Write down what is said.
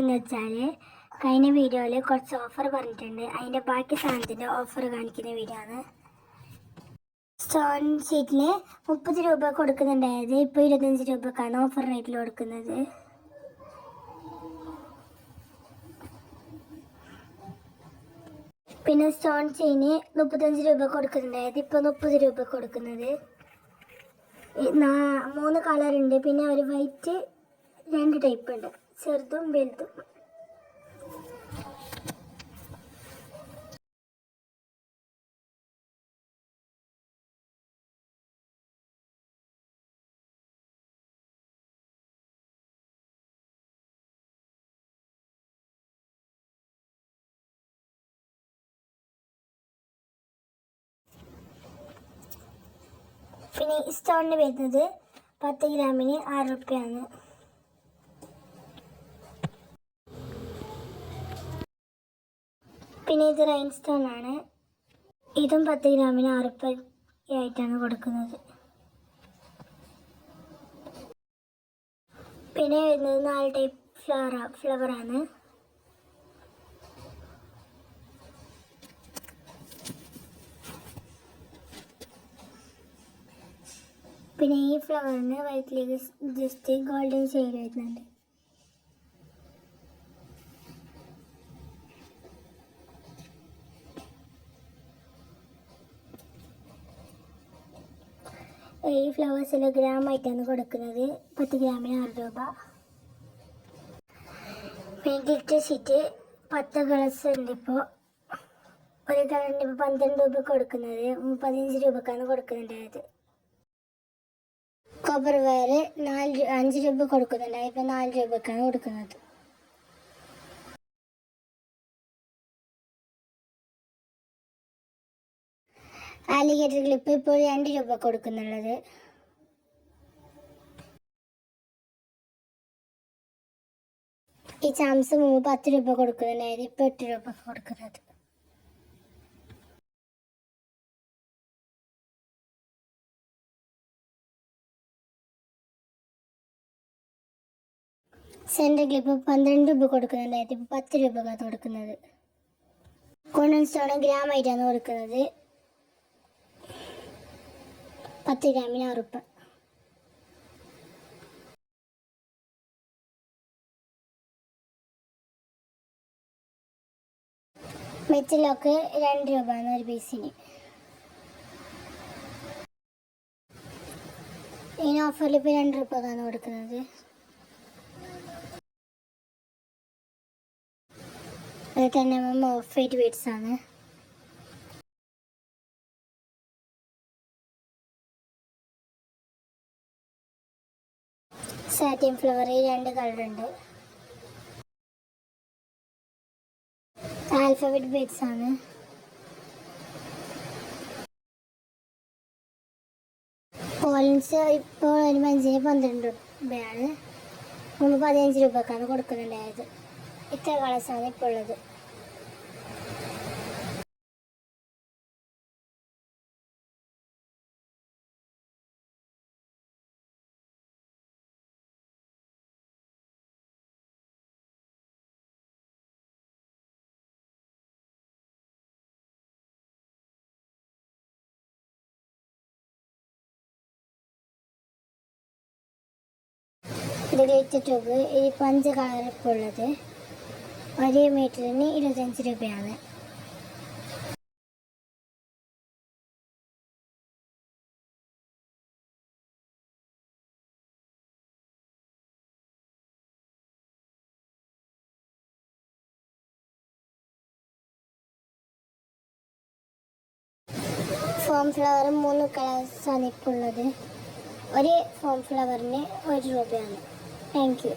എന്ന് വെച്ചാൽ കഴിഞ്ഞ വീഡിയോയിൽ കുറച്ച് ഓഫർ പറഞ്ഞിട്ടുണ്ട്. അതിന്റെ ബാക്കി സാധനത്തിന്റെ ഓഫർ കാണിക്കുന്ന വീഡിയോ ആണ്. സ്റ്റോൺ ഷീറ്റിന് മുപ്പത് രൂപ കൊടുക്കുന്നുണ്ടായത്. ഇപ്പോൾ ഇരുപത്തഞ്ച് രൂപക്കാണ് ഓഫർ റേറ്റിൽ കൊടുക്കുന്നത്. പിന്നെ സ്റ്റോൺ ചെയിന് മുപ്പത്തഞ്ച് രൂപ കൊടുക്കുന്നുണ്ടായത്. ഇപ്പോൾ മുപ്പത് രൂപ കൊടുക്കുന്നത്. മൂന്ന് കളറുണ്ട് പിന്നെ ഒരു വൈറ്റ് രണ്ട് ടൈപ്പ് ഉണ്ട്. ചെറുതും വലുതും. പിന്നെ സ്റ്റോണിന് വരുന്നത് പത്ത് ഗ്രാമിന് ആറ് റുപ്യാണ്. പിന്നെ ഇത് റൈൻ സ്റ്റോൺ ആണ്. ഇതും പത്ത് ഗ്രാമിന് ആറുപ്പായിട്ടാണ് കൊടുക്കുന്നത്. പിന്നെ വരുന്നത് നാല് ടൈപ്പ് ഫ്ലവർ ആണ്. പിന്നെ ഈ ഫ്ലവറിന് വയറ്റിലേക്ക് ജസ്റ്റ് ഗോൾഡൻ ഷെയ്ഡ് വരുന്നുണ്ട്. ഈ ഫ്ലവേഴ്സിൽ ഗ്രാം ആയിട്ടാണ് കൊടുക്കുന്നത്. പത്ത് ഗ്രാമിന് ആറ് രൂപ. വേണ്ടിയിട്ട് ഷീറ്റ് പത്ത് കളേഴ്സ് ഉണ്ട് ഇപ്പോൾ ഒരു കളറിന് ഇപ്പോൾ പന്ത്രണ്ട് രൂപ കൊടുക്കുന്നത്. പതിനഞ്ച് രൂപക്കാണ് കൊടുക്കുന്നുണ്ടായത്. കോപ്പർ വയർ നാല് അഞ്ച് രൂപ കൊടുക്കുന്നുണ്ടായി. ഇപ്പോൾ നാല് രൂപക്കാണ് കൊടുക്കുന്നത്. ആലിഗേറ്റർ ക്ലിപ്പ് ഇപ്പോൾ രണ്ട് രൂപ കൊടുക്കുന്നുള്ളത്. ഈ ചാംസ് മുമ്പ് പത്ത് രൂപ കൊടുക്കുന്നുണ്ടായത് ഇപ്പൊ എട്ട് രൂപ കൊടുക്കുന്നത്. സെന്റർ ക്ലിപ്പ് പന്ത്രണ്ട് രൂപ കൊടുക്കുന്നുണ്ടായത് ഇപ്പൊ പത്ത് രൂപ കൊടുക്കുന്നത്. സ്റ്റോൺ ഗ്രാം ആയിട്ടാണ് കൊടുക്കുന്നത്. പത്ത് ഗ്രാമിന് ആറ് രൂപ മെച്ചിലൊക്കെ രണ്ട് രൂപയാണ് ഒരു പീസിന്. ഇതിന് ഓഫറിൽ ഇപ്പോൾ രണ്ട് രൂപക്കാണ് കൊടുക്കുന്നത്. അത് തന്നെ ഓഫ് വൈറ്റ് ബീഡ്സ് സാറ്റിൻ ഫ്ലവറിൽ രണ്ട് കളറുണ്ട്. ആൽഫബറ്റ് ബീഡ്സ് ആണ്. പോലൻസ് ഇപ്പോൾ ഒരു മഞ്ചിന് പന്ത്രണ്ട് രൂപയാണ്. മുമ്പ് പതിനഞ്ച് രൂപക്കാണ് കൊടുക്കുന്നുണ്ടായത്. ഇത്ര കളേഴ്സാണ് ഇപ്പോൾ ഉള്ളത്. ഇത് ഗ്ലിറ്റർ ട്യൂബ് ഇതിപ്പോൾ അഞ്ച് കളർ ഉള്ളത് ഒരു മീറ്ററിന് ഇരുപത്തഞ്ച് രൂപയാണ്. ഫോം ഫ്ലവറും മൂന്ന് കളേഴ്സാണ് ഇപ്പോൾ ഉള്ളത് ഒരു ഫോം ഫ്ലവറിന് ഒരു രൂപയാണ്. Thank you